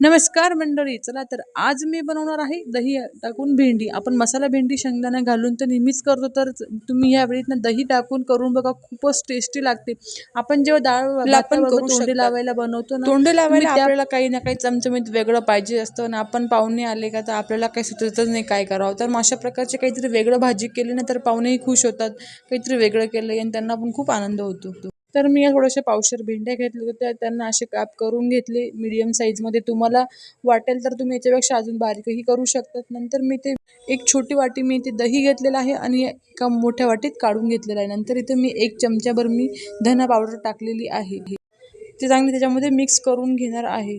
नमस्कार मंडळी चला तर आज मी बनवणार आहे दही टाकून भेंडी. आपण मसाला भेंडी शेंगदाणा घालून तर नेहमीच करतो तर तुम्ही यावेळी ना दही टाकून करून बघा खूपच टेस्टी लागते. आपण जेव्हा डाळ आपण तोंडी. लावायला बनवतो ना तोंडी लावायला आपल्याला काही ना काही चमचमीत वेगळं पाहिजे असतं आणि आपण पाहुणे आले का तर आपल्याला काही सुचतच नाही काय करावं. तर मग अशा प्रकारचे काहीतरी वेगळं भाजी केली ना तर पाहुणेही खुश होतात. काहीतरी वेगळं केलं आणि त्यांना पण खूप आनंद होतो. तर मी या थोड्याशा पावशर भेंड्या घेतल्या होत्या. त्यांना असे काप करून घेतले. मीडियम साईजमध्ये तुम्हाला वाटेल तर तुम्ही याच्यापेक्षा अजून बारीकही करू शकतात. नंतर मी ते एक छोटी वाटी मी ते दही घेतलेलं आहे आणि एका मोठ्या वाटीत काढून घेतलेलं आहे. नंतर इथे मी एक चमच्याभर मी धना पावडर टाकलेली आहे. ते चांगली त्याच्यामध्ये मिक्स करून घेणार आहे.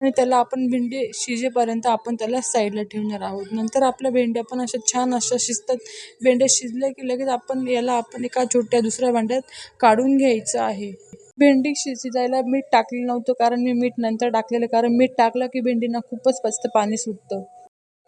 आणि त्याला आपण भेंडी शिजेपर्यंत आपण त्याला साईडला ठेवणार आहोत. नंतर आपल्या भेंड्या पण अशा छान अशा शिजतात. भेंड्या शिजल्या की लगेच आपण याला आपण एका छोट्या दुसऱ्या भांड्यात काढून घ्यायचं आहे. भेंडी शिजायला मीठ टाकलेलं नव्हतं कारण मी मीठ नंतर टाकलेलं कारण मीठ टाकलं की भेंडीना खूपच जास्त पाणी सुटतं.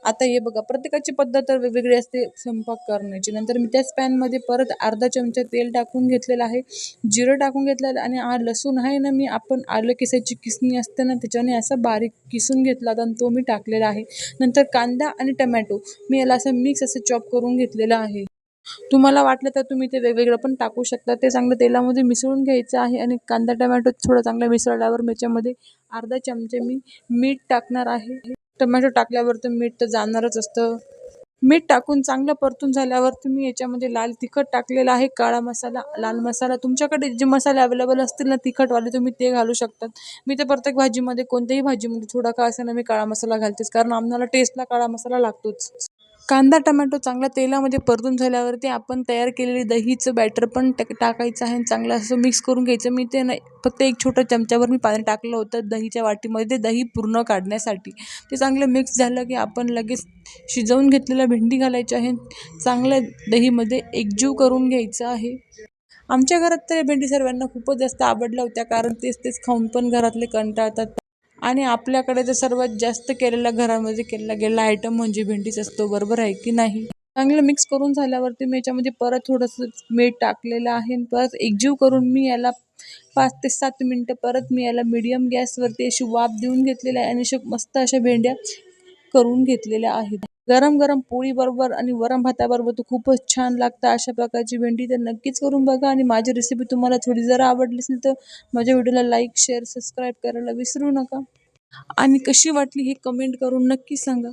आता हे बघा प्रत्येकाची पद्धत तर वेगवेगळी असते स्वयंपाक करण्याची. नंतर मी त्याच पॅनमध्ये परत अर्धा चमचा तेल टाकून घेतलेलं आहे जिरं टाकून घेतलेलं आणि हा लसूण आहे ना मी आपण आलं किसायची किसणी असते ना त्याच्याने असा बारीक किसून घेतला होता आणि तो मी टाकलेला आहे. नंतर कांदा आणि टमॅटो मी याला असं मिक्स असं चॉप करून घेतलेलं आहे. तुम्हाला वाटलं तर तुम्ही ते वेगवेगळं पण टाकू शकता. ते चांगलं तेलामध्ये मिसळून घ्यायचं आहे आणि कांदा टमॅटो थोडं चांगलं मिसळल्यावर मी अर्धा चमचे मी मीठ टाकणार आहे. टमॅटो टाकल्यावर तर मीठ तर जाणारच असतं. मीठ टाकून चांगलं परतून झाल्यावर तुम्ही याच्यामध्ये लाल तिखट टाकलेलं आहे काळा मसाला लाल मसाला. तुमच्याकडे जे मसाले अवेलेबल असतील ना तिखटवाले तुम्ही ते घालू शकतात. मी तर प्रत्येक भाजीमध्ये कोणत्याही भाजीमध्ये थोडा का असेल ना मी काळा मसाला घालतेच कारण आम्हाला टेस्टला काळा मसाला लागतोच. कांदा टमॅटो चांगला तेलामध्ये परतून झाल्यावरती आपण तयार केलेली दहीचं बॅटर पण टाक टाकायचं आहे आणि चांगलं असं मिक्स करून घ्यायचं. मी ते नाही फक्त एक छोटं चमच्यावर मी पाणी टाकलं होतं दहीच्या वाटीमध्ये ते दही पूर्ण काढण्यासाठी. ते चांगलं मिक्स झालं की आपण लगेच शिजवून घेतलेल्या भेंडी घालायची आहे चांगल्या दहीमध्ये एकजीव करून घ्यायचं आहे. आमच्या घरात तर भेंडी सर्वांना खूपच जास्त आवडल्या होत्या कारण तेच तेच खाऊन पण घरातले कंटाळतात. आणि आपल्याकडे तर सर्वात जास्त केलेला घरामध्ये केलेला गेलेला आयटम म्हणजे भेंडीच असतो. बरोबर आहे की नाही? चांगलं मिक्स करून झाल्यावरती मी याच्यामध्ये परत थोडंसं मीठ टाकलेलं आहे. परत एकजीव करून मी याला पाच ते सात मिनटं परत मी याला मीडियम गॅसवरती अशी वाफ देऊन घेतलेली आहे आणि अशा मस्त अशा भेंड्या करून घेतलेल्या आहेत. गरम गरम पोळीबरोबर आणि वरम भाताबरोबर तर खूपच छान लागतं. अशा प्रकारची भेंडी तर नक्कीच करून बघा आणि माझी रेसिपी तुम्हाला थोडी जरा आवडली असेल तर माझ्या व्हिडिओला लाईक शेअर सबस्क्राईब करायला विसरू नका. आणि कशी वाटली हे कमेंट करून नक्की सांगा.